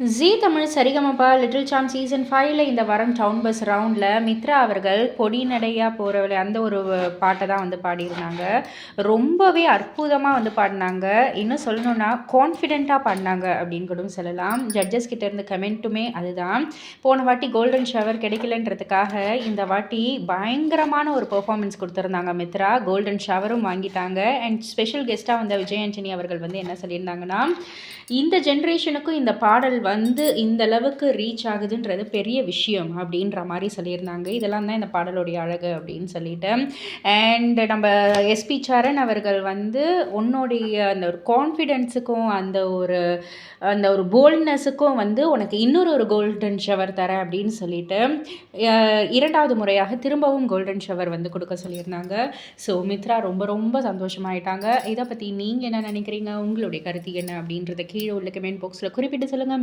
Zee Tamil Sarigamapa little champs season ஃபைவ்ல இந்த வாரம் டவுன் பஸ் ரவுண்டில் மித்ரா அவர்கள் பொடி நடையாக போகிற அந்த ஒரு பாட்டை தான் வந்து பாடியிருந்தாங்க. ரொம்பவே அற்புதமாக வந்து பாடினாங்க. இன்னும் சொல்லணும்னா கான்ஃபிடெண்ட்டாக பாடினாங்க அப்படின்னு கூட சொல்லலாம். ஜட்ஜஸ் கிட்டேருந்து கமெண்ட்டுமே அதுதான். போன வாட்டி கோல்டன் ஷவர் கிடைக்கலன்றதுக்காக இந்த வாட்டி பயங்கரமான ஒரு பெர்ஃபார்மன்ஸ் கொடுத்துருந்தாங்க மித்ரா. கோல்டன் ஷவரும் வாங்கிட்டாங்க. அண்ட் ஸ்பெஷல் கெஸ்ட்டாக வந்த விஜய் ஆண்டனி அவர்கள் வந்து என்ன சொல்லியிருந்தாங்கன்னா இந்த ஜென்ரேஷனுக்கும் இந்த பாடல் வந்து இந்த அளவுக்கு ரீச் ஆகுதுன்றது பெரிய விஷயம் அப்படின்ற மாதிரி சொல்லியிருந்தாங்க. இதெல்லாம் தான் இந்த பாடலுடைய அழகு அப்படின்னு சொல்லிட்டு. அண்ட் நம்ம எஸ்பி சரண் அவர்கள் வந்து உன்னுடைய அந்த ஒரு கான்ஃபிடென்ஸுக்கும் அந்த ஒரு அந்த ஒரு போல்ட்னஸுக்கும் வந்து உனக்கு இன்னொரு ஒரு கோல்டன் ஷவர் தரேன் அப்படின்னு சொல்லிட்டு இரண்டாவது முறையாக திரும்பவும் கோல்டன் ஷவர் வந்து கொடுக்க சொல்லியிருந்தாங்க. ஸோ மித்ரா ரொம்ப ரொம்ப சந்தோஷமாயிட்டாங்க. இதை பற்றி நீங்கள் என்ன நினைக்கிறீங்க? உங்களுடைய கருத்து என்ன அப்படின்றத கீழே உள்ள கமெண்ட் பாக்ஸில் குறிப்பிட்டு சொல்லுங்கள்